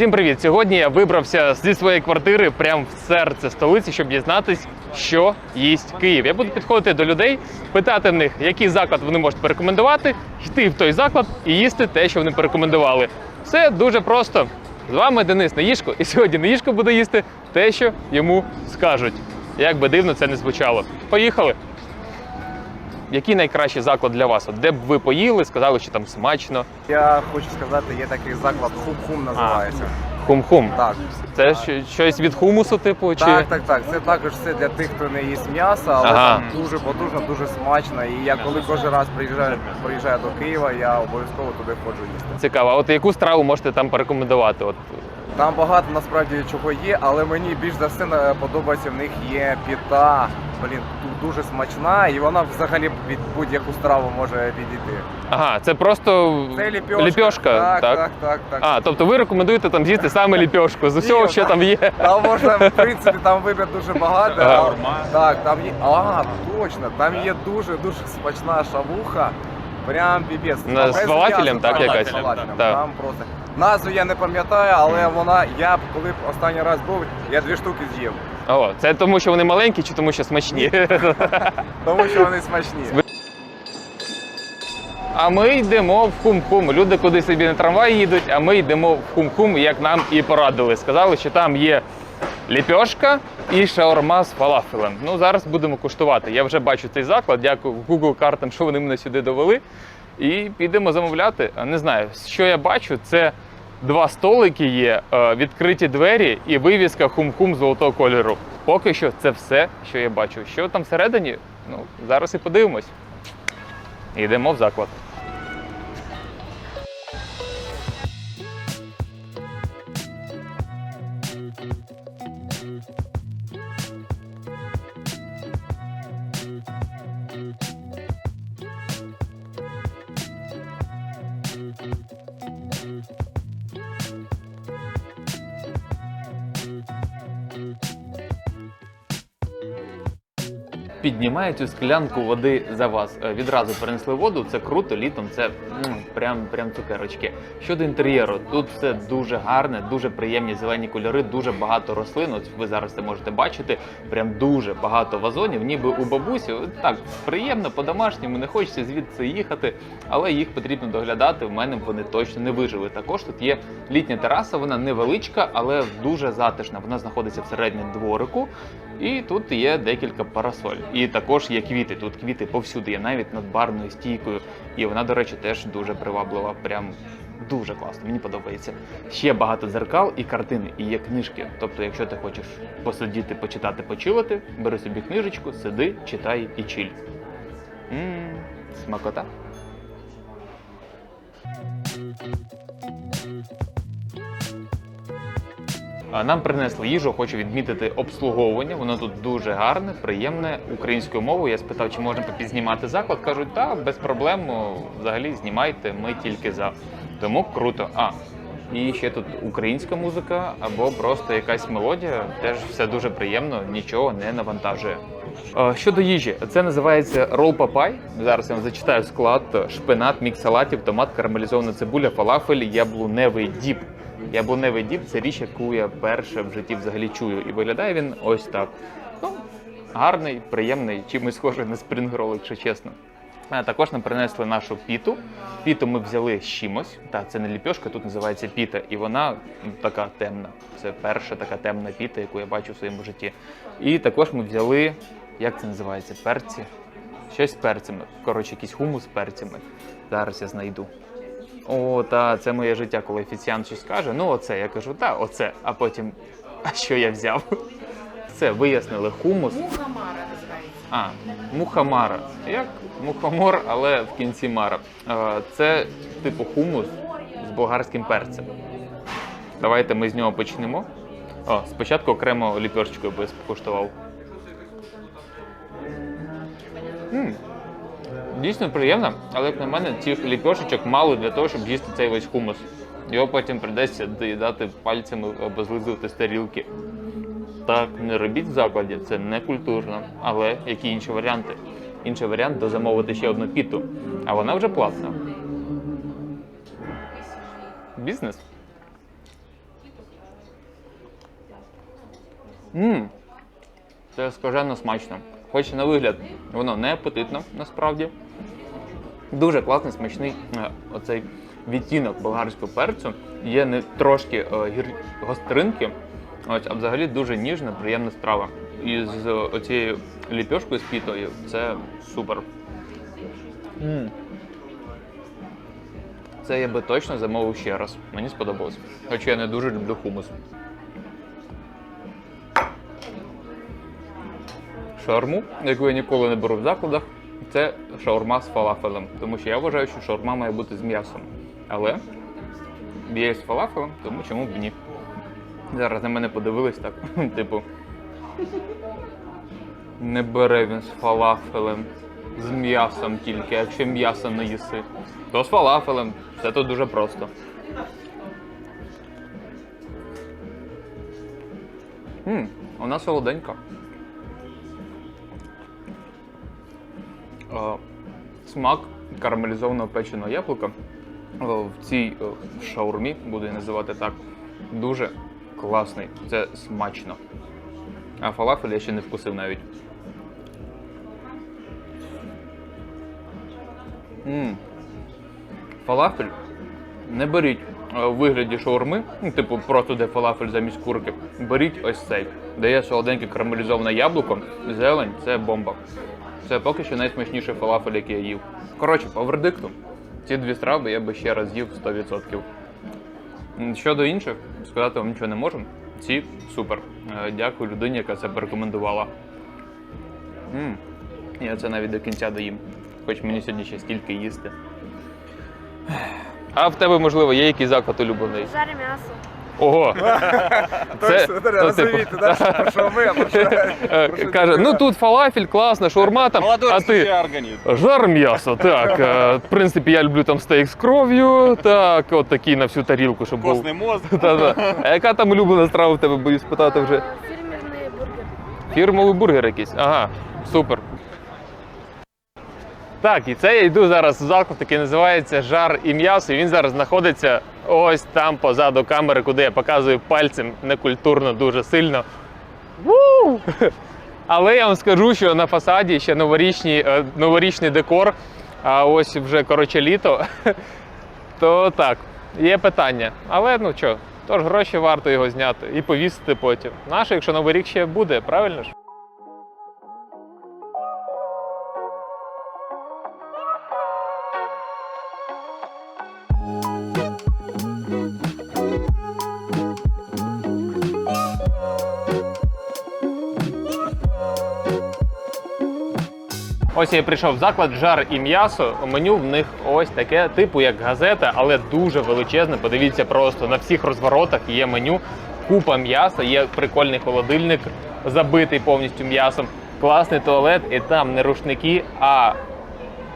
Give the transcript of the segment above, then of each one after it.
Всім привіт! Сьогодні я вибрався зі своєї квартири прямо в серце столиці, щоб дізнатись, що їсть Київ. Я буду підходити до людей, питати в них, який заклад вони можуть порекомендувати, йти в той заклад і їсти те, що вони порекомендували. Все дуже просто. З вами Денис Наїшко, і сьогодні Наїшко буде їсти те, що йому скажуть. Як би дивно це не звучало. Поїхали! Який найкращий заклад для вас? От де б ви поїли, сказали, що там смачно. Я хочу сказати, є такий заклад Хум-Хум називається. Хум-хум. Так. Це що- щось від хумусу, типу, чи так, так, так. Це також все для тих, хто не їсть м'яса, але Ага. там дуже потужно, дуже смачно. І я коли кожен раз приїжджаю, приїжджаю до Києва, я обов'язково туди ходжу їсти. цікаво. А От яку страву можете там порекомендувати? От Там багато насправді чого є, але мені більш за все е, подобається в них є піта. Блін, дуже смачна, і вона взагалі від будь-яку страву може підійти. ага, це просто Це ліпьошка. ліпьошка, Так, так, так, так. А, тобто ви рекомендуєте там з'їсти саме ліпьошку з усього, що там є. Там можна, в принципі, там вибір дуже багато. Ага. Так, там є. А, точно, там є дуже дуже смачна шавуха. Прям піпець. На- Там з без фалафелем, м'яса, так, якась? з фалафелем. Так. Там просто. Назву я не пам'ятаю, але вона, я б коли б останній раз був, я дві штуки з'їв. О, це тому, що вони маленькі, чи тому, що смачні. Тому що вони смачні. А ми йдемо в хум-хум. Люди куди собі на трамваї їдуть, а ми йдемо в хум-хум, як нам і порадили. Сказали, що там є ліпьошка і шаурма з фалафелем. Ну, зараз будемо куштувати. Я вже бачу цей заклад, дякую Google картам, що вони мене сюди довели. І підемо замовляти. Не знаю, що я бачу, це два столики є, е, відкриті двері і вивіска хум-хум золотого кольору. Поки що це все, що я бачу. Що там всередині? Ну, зараз і подивимось. Йдемо в заклад. Піднімаю цю склянку води за вас. Е, Відразу принесли воду. Це круто. Літом це прям, прям цукерочки. Щодо інтер'єру, тут все дуже гарне, дуже приємні зелені кольори, дуже багато рослин. От ви зараз це можете бачити. Прям дуже багато вазонів, ніби у бабусі. Так приємно, по-домашньому, не хочеться звідси їхати, але їх потрібно доглядати. В мене вони точно не вижили. Також тут є літня тераса, вона невеличка, але дуже затишна. Вона знаходиться всередині дворику. І тут є декілька парасоль. І також є квіти. Тут квіти повсюди, є навіть над барною стійкою. І вона, до речі, теж дуже приваблива. Прям дуже класно. Мені подобається. Ще багато дзеркал і картини, і є книжки. Тобто, якщо ти хочеш посидіти, почитати, почилити, бери собі книжечку, сиди, читай і чиль. Мм, смакота. Нам принесли їжу, хочу відмітити обслуговування. Воно тут дуже гарне, приємне українською мовою. Я спитав, чи можна попізнімати заклад. Кажуть, так, без проблем. Взагалі знімайте, ми тільки за. Тому круто. А і ще тут українська музика або просто якась мелодія. Теж все дуже приємно, нічого не навантажує. Щодо їжі, це називається рол папай. Зараз я вам зачитаю склад: шпинат, мікс салатів, томат, карамелізована цибуля, фалафель, яблуневий діп. Яблуневий діп це річ, яку я перше в житті взагалі чую. І виглядає він ось так. Ну, гарний, приємний, чимось схожий на спрінгрол, якщо чесно. Також нам принесли нашу піту. Піту ми взяли з чимось. Так, це не ліпьошка, тут називається піта, і вона така темна. Це перша така темна піта, яку я бачу в своєму житті. І також ми взяли, як це називається? Перці. Щось з перцями. Коротше, якийсь хумус з перцями. Зараз я знайду. О, та це моє життя, коли офіціант щось каже. Ну, оце. Я кажу, та, оце. А потім, а що я взяв? Все, вияснили хумус. Мухамара називається. А, мухамара. Як мухомор, але в кінці мара. Е, Це типу хумус з болгарським перцем. Давайте ми з нього почнемо. О, спочатку окремо ліпьошечкою би скуштував. М, Дійсно приємно, але як на мене, цих ліпьошечок мало для того, щоб їсти цей весь хумус. Його потім прийдеться доїдати пальцями або злизувати з тарілки. Так, не робіть в закладі, це не культурно. Але які інші варіанти? Інший варіант дозамовити ще одну піту, а вона вже платна. Бізнес. Мм, це скажено смачно. Хоч на вигляд воно не апетитно насправді. Дуже класний, смачний е, оцей відтінок болгарського перцю. Є не трошки е, гір... гостринки, ось, а взагалі дуже ніжна, приємна страва. І з оцією ліпьошкою з пітою це супер. М. Це я би точно замовив ще раз. Мені сподобалось. Хоча я не дуже люблю хумус. Шаурму, яку я ніколи не беру в закладах, це шаурма з фалафелем. Тому що я вважаю, що шаурма має бути з м'ясом. Але є з фалафелем, тому чому б ні. Зараз на мене подивились так. Типу. Не бере він з фалафелем, з м'ясом тільки, якщо м'ясо не їси. То з фалафелем. Все тут дуже просто. М, вона солоденька. Смак карамелізованого печеного яблука е, в цій е, шаурмі, буду її називати так, дуже класний. Це смачно. А фалафель я ще не вкусив навіть. М. Фалафель не беріть е, у вигляді шаурми, ну, типу просто де фалафель замість курки. Беріть ось цей. Де є солоденьке карамелізоване яблуко, зелень це бомба. Це поки що найсмачніший фалафель, який я їв. Коротше, по вердикту, ці дві страви я би ще раз їв 100%. Щодо інших, сказати вам нічого не можу. Ці супер. Е, Дякую людині, яка це порекомендувала. М, Я це навіть до кінця доїм. Хоч мені сьогодні ще стільки їсти. А в тебе, можливо, є якийсь заклад улюблений? Жаре м'ясо. Ого! Це, ну, розумієте, типу, що- про що ми, а про що- Е, Каже, ну тут фалафель, класно, шаурма там, Молодой а ти жар м'ясо. Так, е, в принципі, я люблю там стейк з кров'ю. Так, от такий на всю тарілку, щоб був. Костный мозг. А яка там улюблена страва в тебе, боюсь питати вже? Е, Фірмерний бургер. Фірмовий бургер якийсь. Ага, супер. Так, і це я йду зараз в заклад, який називається Жар і м'ясо. І він зараз знаходиться ось там позаду камери, куди я показую пальцем некультурно дуже сильно. Ву! Але я вам скажу, що на фасаді ще новорічний, е, новорічний декор, а ось вже коротше літо. То так, є питання. Але ну що, тож гроші варто його зняти і повісити потім. Наше, якщо новий рік ще буде, правильно ж? Ось я прийшов в заклад жар і м'ясо. Меню в них ось таке, типу як газета, але дуже величезне. Подивіться просто на всіх розворотах є меню, купа м'яса, є прикольний холодильник, забитий повністю м'ясом, класний туалет, і там не рушники, а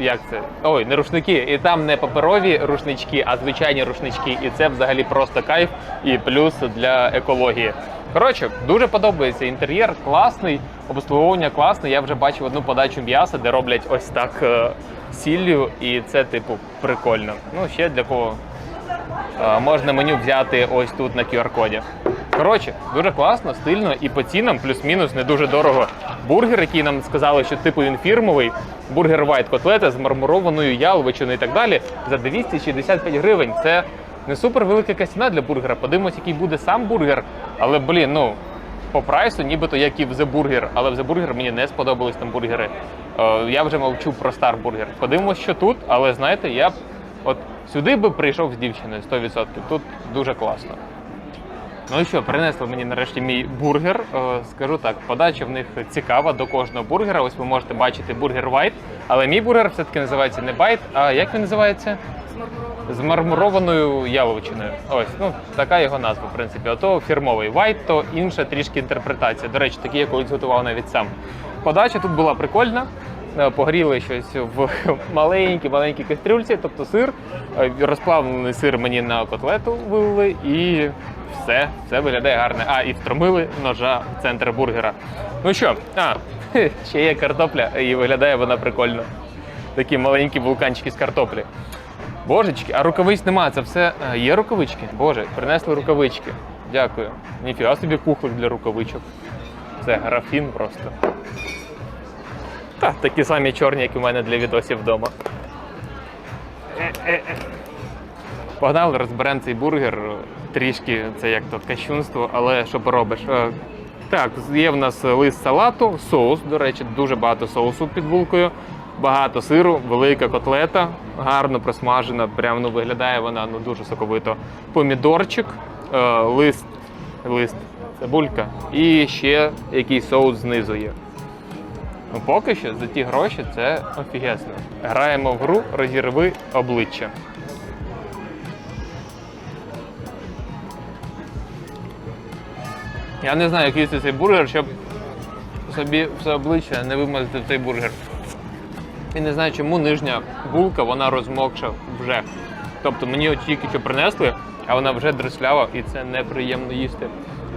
як це? Ой, не рушники, і там не паперові рушнички, а звичайні рушнички. І це взагалі просто кайф і плюс для екології. Коротше, дуже подобається інтер'єр, класний, обслуговування класне. Я вже бачив одну подачу м'яса, де роблять ось так е, сіллю, і це, типу, прикольно. Ну, ще для кого е, можна меню взяти ось тут на QR-коді. Коротше, дуже класно, стильно і по цінам плюс-мінус не дуже дорого. Бургер, який нам сказали, що типу він фірмовий, бургер White котлета з мармурованою яловичиною і так далі, за 265 гривень. Це не супер велика ціна для бургера. Подивимось, який буде сам бургер. Але блін, ну по прайсу, нібито як і в The Burger, але в The Burger мені не сподобались там бургери. Е, я вже мовчу про Star Burger. Подивимось, що тут, але знаєте, я б от сюди би прийшов з дівчиною 100%. Тут дуже класно. Ну і що, принесли мені нарешті мій бургер. Е, Скажу так, подача в них цікава до кожного бургера. Ось ви можете бачити бургер White, але мій бургер все-таки називається не Байт, а як він називається? З мармурованою яловичиною. Ось, ну така його назва, в принципі. Ото фірмовий White, то інша трішки інтерпретація. До речі, такі я колись готував навіть сам. Подача тут була прикольна. Е, Погріли щось в маленькій маленькій кастрюльці, тобто сир. Е, Розплавлений сир мені на котлету вилили і все, все виглядає гарно. А, і втромили ножа в центр бургера. Ну що, а, ще є картопля, і виглядає вона прикольно. Такі маленькі вулканчики з картоплі. Божечки, а рукавиць нема, це все. А, є рукавички? Боже, принесли рукавички. Дякую. Ніфіга собі кухлик для рукавичок. Це графін просто. Та, такі самі чорні, як у мене для відосів вдома. Погнали, розберемо цей бургер. Трішки це як то кощунство, але що поробиш? Е, Так, є в нас лист салату, соус, до речі, дуже багато соусу під булкою, багато сиру, велика котлета, гарно просмажена, прямо ну, виглядає вона ну, дуже соковито. Помідорчик, е, лист, лист, цибулька і ще якийсь соус знизу є. Ну, поки що за ті гроші це офігезно. Граємо в гру розірви обличчя. Я не знаю, як їсти цей бургер, щоб собі все обличчя не вимазати цей бургер. І не знаю, чому нижня булка вона розмокша вже. Тобто мені тільки що принесли, а вона вже дреслява і це неприємно їсти.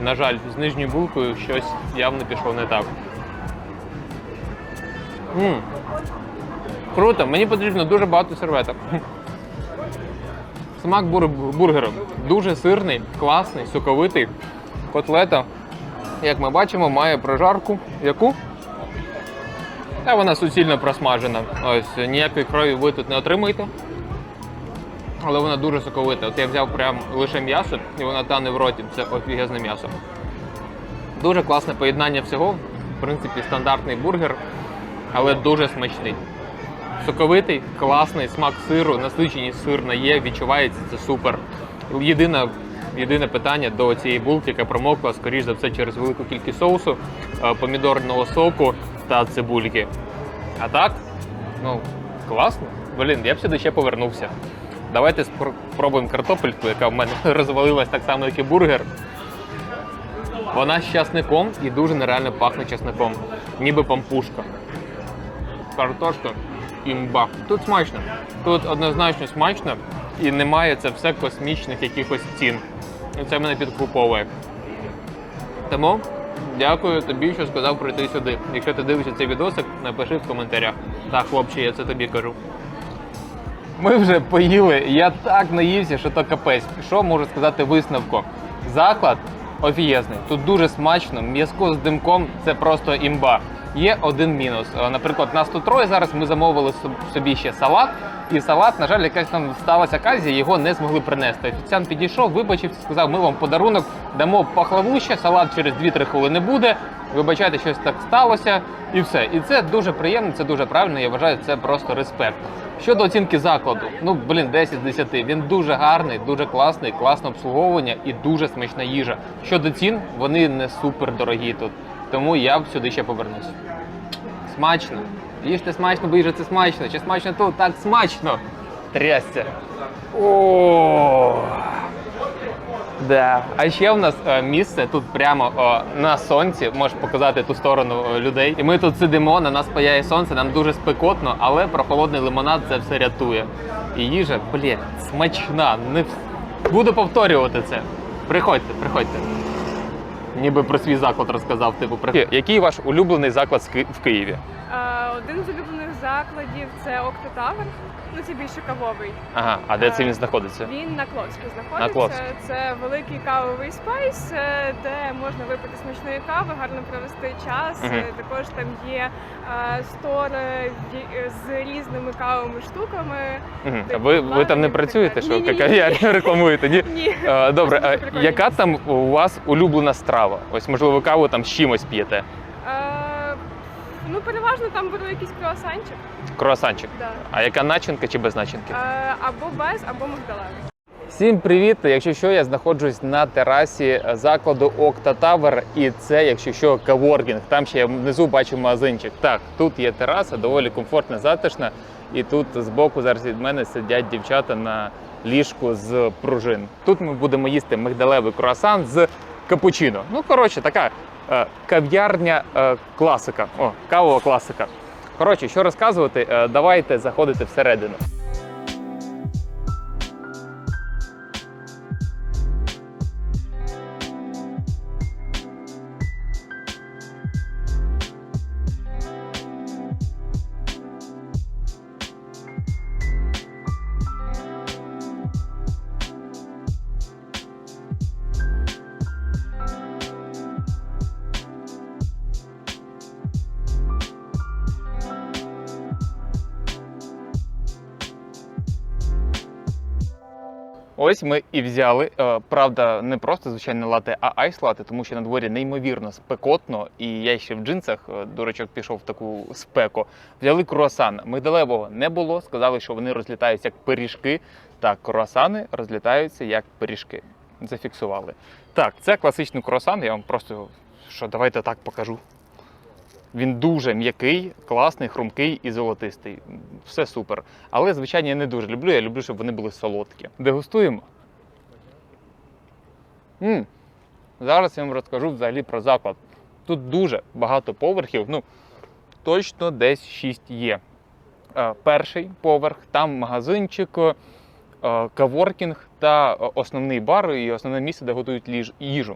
На жаль, з нижньою булкою щось явно пішло не так. м Круто, мені потрібно дуже багато серветок. Смак бур- бургеру дуже сирний, класний, соковитий. Котлета, як ми бачимо, має прожарку. Яку? Та вона суцільно просмажена. Ось ніякої крові ви тут не отримуєте. Але вона дуже соковита. От я взяв прям лише м'ясо, і вона тане в роті. Це офігезне м'ясо. Дуже класне поєднання всього. В принципі, стандартний бургер, але дуже смачний. Соковитий, класний, смак сиру, насиченість сирна є, відчувається це супер. Єдине, єдине питання до цієї булки, яка промокла, скоріш за все, через велику кількість соусу, е, помідорного соку та цибульки. А так, ну, класно. Блін, я б сюди ще повернувся. Давайте спробуємо картопельку, яка в мене розвалилась так само, як і бургер. Вона з часником і дуже нереально пахне часником, ніби пампушка. Картошка імба. Тут смачно. Тут однозначно смачно і немає це все космічних якихось цін. І це мене підкуповує. Тому дякую тобі, що сказав прийти сюди. Якщо ти дивишся цей відосик, напиши в коментарях. Так, хлопче, я це тобі кажу. Ми вже поїли, я так наївся, що то капець. Що можу сказати висновку? Заклад офігезний. Тут дуже смачно, м'язко з димком це просто імба. Є один мінус. Е, Наприклад, нас тут троє зараз ми замовили соб- собі ще салат, і салат, на жаль, якась там сталася казія, його не змогли принести. Офіціант підійшов, вибачився, сказав, ми вам подарунок дамо пахлавуще, салат через 2-3 хвилини буде. Вибачайте, щось так сталося, і все. І це дуже приємно, це дуже правильно. Я вважаю, це просто респект. Щодо оцінки закладу, ну блін, 10 з 10. Він дуже гарний, дуже класний, класне обслуговування і дуже смачна їжа. Щодо цін, вони не супер дорогі тут. Тому я б сюди ще повернусь. Смачно. Їжте смачно, бо їжа це смачно. Чи смачно тут? Так смачно. Трясся. О. Да. А ще в нас е, місце тут прямо о, на сонці, можеш показати ту сторону е, людей. І ми тут сидимо, на нас паяє сонце, нам дуже спекотно, але прохолодний лимонад це все рятує. І їжа, блін, смачна. Не... Буду повторювати це. Приходьте, приходьте. Ніби про свій заклад розказав. Типу, про який ваш улюблений заклад в Києві? Е, Один з улюблених закладів це Октотавр. Ну це більше кавовий. Ага, а де це він знаходиться? Він на Клоцьку На знаходиться. Це великий кавовий спайс, е, де можна випити смачної кави, гарно провести час. Е, Також там є е, стори з різними кавовими штуками. А Типу, ви, ви там не працюєте, так що. Ні-ні-ні. рекламуєте? Ні? Ні. Е, Добре, а яка там у вас улюблена страва? Ось, можливо, каву там з чимось п'єте. Е, Ну, переважно там беру якийсь круасанчик. Круасанчик. Да. А яка начинка чи без начинки? Е, Або без, або мигдалевий. Всім привіт! Якщо що, я знаходжусь на терасі закладу Окта Тавер, і це, якщо що, каворкінг. Там ще я внизу бачу магазинчик. Так, тут є тераса, доволі комфортна, затишна. І тут збоку зараз від мене сидять дівчата на ліжку з пружин. Тут ми будемо їсти мигдалевий круасан з капучино. Ну, коротше, така е, кав'ярня е, класика. О, кавова класика. Коротше, що розказувати, Е, давайте заходити всередину. Ось ми і взяли. Е, Правда, не просто звичайне лате, а айс лате, тому що на дворі неймовірно спекотно, і я ще в джинсах, е, дурачок пішов в таку спеку. Взяли круасан. Мигдалевого не було. Сказали, що вони розлітаються як пиріжки. Так, круасани розлітаються як пиріжки. Зафіксували. Так, це класичний круасан. Я вам просто що давайте так покажу. Він дуже м'який, класний, хрумкий і золотистий. Все супер. Але, звичайно, я не дуже люблю. Я люблю, щоб вони були солодкі. Дегустуємо. м Зараз я вам розкажу взагалі про заклад. Тут дуже багато поверхів. Ну, точно десь 6 є. Е, Перший поверх, там магазинчик, е, каворкінг та е, основний бар і основне місце, де готують їжу.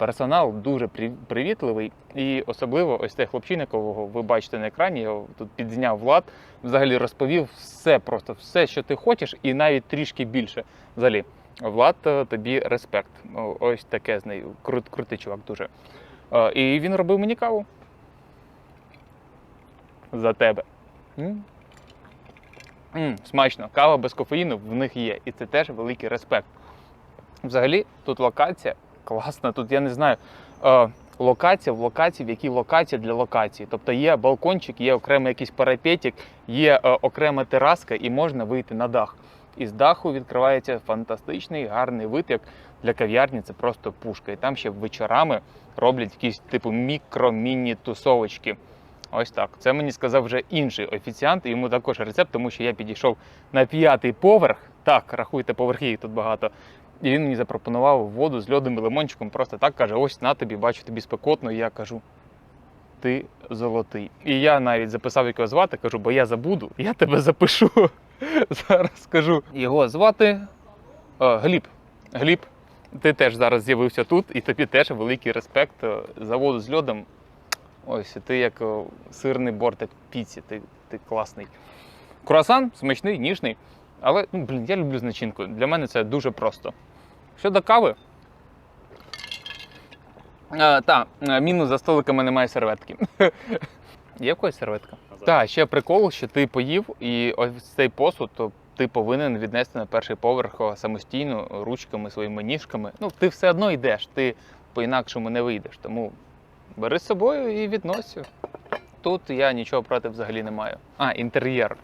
Персонал дуже привітливий, і особливо ось цей хлопчина, якого ви бачите на екрані, я тут підзняв Влад, взагалі розповів все просто, все, що ти хочеш, і навіть трішки більше. Взагалі, Влад, е, тобі респект. Ось таке з нею. Крут, крутий чувак дуже. Е, І він робив мені каву. За тебе. М? М, смачно. Кава без кофеїну в них є. І це теж великий респект. Взагалі, тут локація класна. Тут я не знаю. Е, локація в локації, в якій локація для локації. Тобто є балкончик, є окремий якийсь парапетик, є е, окрема тераска і можна вийти на дах. І з даху відкривається фантастичний гарний вид, як для кав'ярні це просто пушка. І там ще вечорами роблять якісь типу мікро-міні-тусовочки. Ось так. Це мені сказав вже інший офіціант, йому також рецепт, тому що я підійшов на п'ятий поверх. Так, рахуйте, поверхи їх тут багато. І він мені запропонував воду з льодом і лимончиком. Просто так каже: ось на тобі, бачу, тобі спекотно. І я кажу: ти золотий. І я навіть записав, як його звати, кажу, бо я забуду, я тебе запишу. Зараз скажу. Його звати е, Гліб. Гліб, ти теж зараз з'явився тут, і тобі теж великий респект е, за воду з льодом. Ось, ти як е, сирний бортик піці, ти, ти класний. Круасан смачний, ніжний. Але, ну, блін, я люблю з начинкою. Для мене це дуже просто. Щодо кави. А, та, е, мінус за столиками немає серветки. Є в когось серветка? Так, ще прикол, що ти поїв, і ось цей посуд, то ти повинен віднести на перший поверх самостійно ручками, своїми ніжками. Ну, ти все одно йдеш, ти по-інакшому не вийдеш. Тому бери з собою і віднось. Тут я нічого проти взагалі не маю. А, інтер'єр.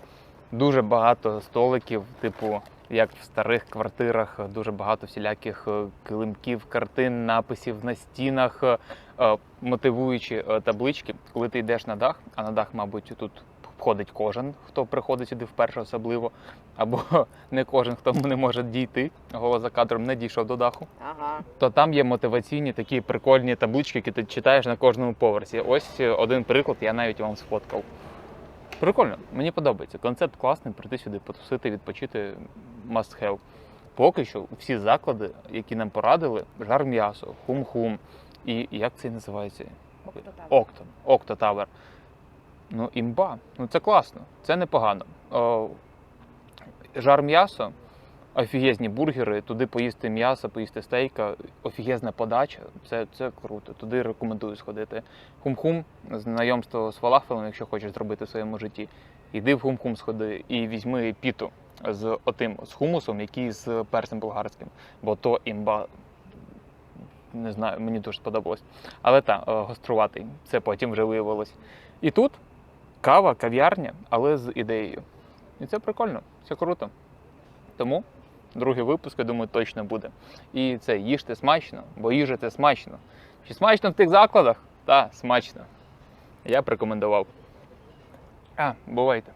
Дуже багато столиків, типу, як в старих квартирах, дуже багато всіляких е, килимків, картин, написів на стінах, е, е, мотивуючі таблички. Коли ти йдеш на дах, а на дах, мабуть, тут входить кожен, хто приходить сюди вперше особливо, або не кожен, хто не може дійти, голос за кадром не дійшов до даху Ага. то там є мотиваційні такі прикольні таблички, які ти читаєш на кожному поверсі. Ось один приклад, я навіть вам сфоткав. Прикольно, мені подобається. Концепт класний, прийти сюди, потусити, відпочити must have. Поки що всі заклади, які нам порадили, жар м'ясо, хум-хум. І як це називається? Октон, Окто Тавер. Ну, імба. Ну це класно, це непогано. О, жар м'ясо, офігезні бургери, туди поїсти м'ясо, поїсти стейка, офігезна подача. Це, це круто. Туди рекомендую сходити. Хум-хум, знайомство з фалафелем, якщо хочеш зробити в своєму житті. Іди в хум-хум сходи і візьми піту з отим з хумусом, який з перцем болгарським. Бо то імба. Не знаю, мені дуже сподобалось. Але так, гоструватий. Це потім вже виявилось. І тут кава, кав'ярня, але з ідеєю. І це прикольно, це круто. Тому другий випуск, я думаю, точно буде. І це їжте смачно, бо їжа це смачно. Чи смачно в тих закладах? Так, смачно. Я б рекомендував. А, бувайте.